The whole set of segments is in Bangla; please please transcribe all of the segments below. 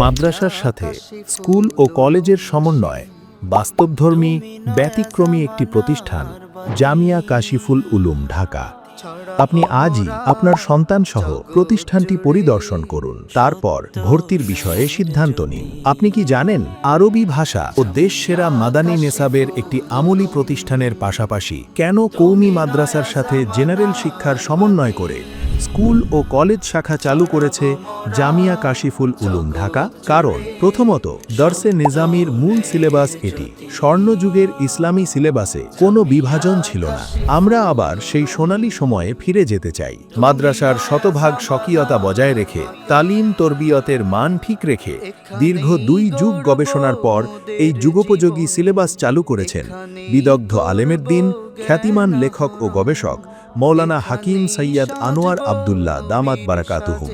মাদ্রাসার সাথে স্কুল ও কলেজের সমন্বয় বাস্তবধর্মী, ব্যতিক্রমী একটি প্রতিষ্ঠান, জামিয়া কাশিফুল উলুম, ঢাকা। আপনি আজই আপনার সন্তান সহ প্রতিষ্ঠানটি পরিদর্শন করুন। তারপর ভর্তির বিষয়ে সিদ্ধান্ত নিন। আপনি কি জানেন, আরবি ভাষা ও দেশ সেরা মাদানী নেসাবের একটি আমলি প্রতিষ্ঠানের পাশাপাশি কেন কৌমি মাদ্রাসার সাথে জেনারেল শিক্ষার সমন্বয় করে স্কুল ও কলেজ শাখা চালু করেছে জামিয়া কাশিফুল উলুম ঢাকা। কারণ প্রথমত দর্সে নিজামির মূল সিলেবাস এটি। স্বর্ণযুগের ইসলামী সিলেবাসে কোনো বিভাজন ছিল না। আমরা আবার সেই সোনালী সময়ে ফিরে যেতে চাই। মাদ্রাসার শতভাগ স্বকীয়তা বজায় রেখে, তালিম তরবিয়তের মান ঠিক রেখে, দীর্ঘ দুই যুগ গবেষণার পর এই যুগোপযোগী সিলেবাস চালু করেছেন বিদগ্ধ আলেমের দিন, খ্যাতিমান লেখক ও গবেষক মৌলানা হাকিম সৈয়দ আনোয়ার আবদুল্লাহ দামাত বারাকাতুহুম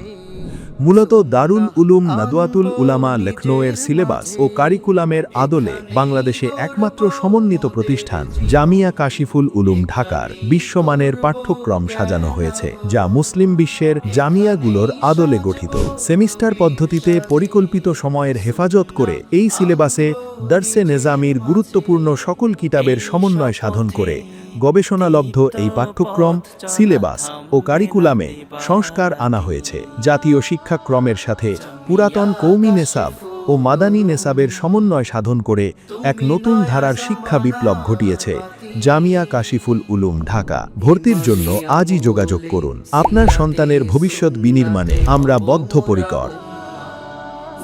মূলত দারুল উলুম নাদওয়াতুল উলামা লখনৌয়ের সিলেবাস ও কারিকুলামের আদলে বাংলাদেশে একমাত্র সমন্বিত প্রতিষ্ঠান জামিয়া কাশিফুল উলুম ঢাকার বিশ্বমানের পাঠ্যক্রম সাজানো হয়েছে, যা মুসলিম বিশ্বের জামিয়াগুলোর আদলে গঠিত। সেমিস্টার পদ্ধতিতে পরিকল্পিত সময়ের হেফাজত করে এই সিলেবাসে দর্সে নেজামির গুরুত্বপূর্ণ সকল কিতাবের সমন্বয় সাধন করে গবেষণালব্ধ এই পাঠ্যক্রম সিলেবাস ও কারিকুলামে সংস্কার আনা হয়েছে। জাতীয় শিক্ষাক্রমের সাথে পুরাতন কৌমি নেসাব ও মাদানী নেসাবের সমন্বয় সাধন করে এক নতুন ধারার শিক্ষা বিপ্লব ঘটিয়েছে, জামিয়া কাশিফুল উলুম, ঢাকা। ভর্তির জন্য আজই যোগাযোগ করুন। আপনার সন্তানের ভবিষ্যৎ বিনির্মাণে আমরা বদ্ধপরিকর।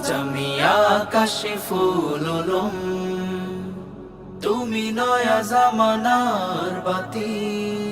জামিয়া কাশিফুল উলুম। তুমি নয়া জামানার বাতি।